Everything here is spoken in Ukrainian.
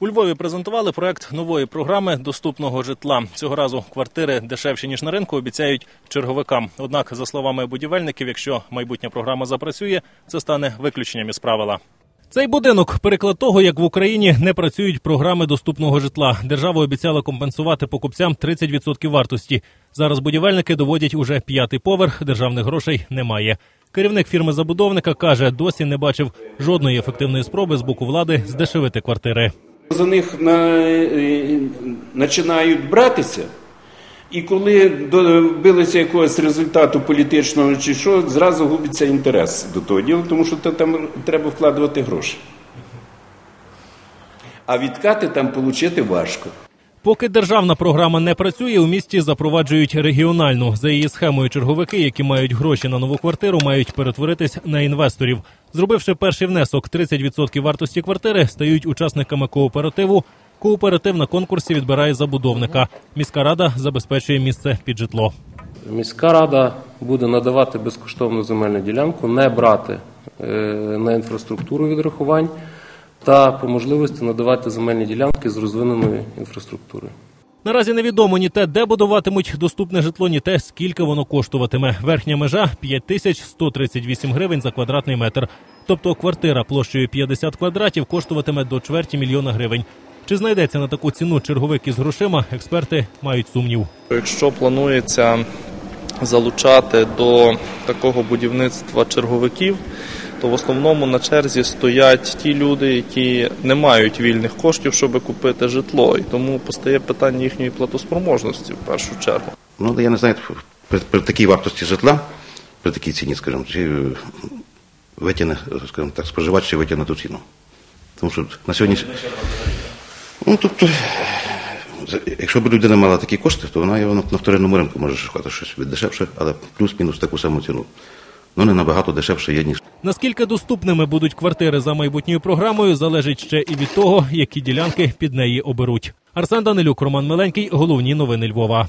У Львові презентували проект нової програми доступного житла. Цього разу квартири дешевші ніж на ринку обіцяють черговикам. Однак, за словами будівельників, якщо майбутня програма запрацює, це стане виключенням із правила. Цей будинок переклад того, як в Україні не працюють програми доступного житла. Держава обіцяла компенсувати покупцям 30% вартості. Зараз будівельники доводять уже п'ятий поверх. Державних грошей немає. Керівник фірми забудовника каже, досі не бачив жодної ефективної спроби з боку влади здешевити квартири. За них е, починають братися, і коли добилися якогось результату політичного чи що, зразу губиться інтерес до того діла, тому що там треба вкладувати гроші. А відкати там отримати важко. Поки державна програма не працює, у місті запроваджують регіональну. За її схемою черговики, які мають гроші на нову квартиру, мають перетворитись на інвесторів. Зробивши перший внесок 30% вартості квартири, стають учасниками кооперативу. Кооператив на конкурсі відбирає забудовника. Міська рада забезпечує місце під житло. Міська рада буде надавати безкоштовну земельну ділянку, не брати е, на інфраструктуру відрахувань та по можливості надавати земельні ділянки з розвиненою інфраструктурою. Наразі невідомо ні те, де будуватимуть доступне житло, ні те, скільки воно коштуватиме. Верхня межа 5138 гривень за квадратний метр. Тобто квартира площею 50 квадратів коштуватиме до чверті мільйона гривень. Чи знайдеться на таку ціну черговик із грошима? Експерти мають сумнів. Якщо планується залучати до такого будівництва черговиків, то в основному на черзі стоять ті люди, які не мають вільних коштів, щоб купити житло, і тому постає питання їхньої платоспроможності в першу чергу. Ну, я не знаю, при, при такій вартості житла, при такій ціні, скажімо, чи е, витягне, скажімо так, споживач чи витягне ту ціну. Тому що на сьогодні. Ну, тобто, якщо б людина мала такі кошти, то вона його на, вторинному ринку може шукати щось від дешевше, але плюс-мінус таку саму ціну. Ну, не набагато дешевше є, ніж Наскільки доступними будуть квартири за майбутньою програмою, залежить ще і від того, які ділянки під неї оберуть. Арсен Данилюк, Роман Миленький, головні новини Львова.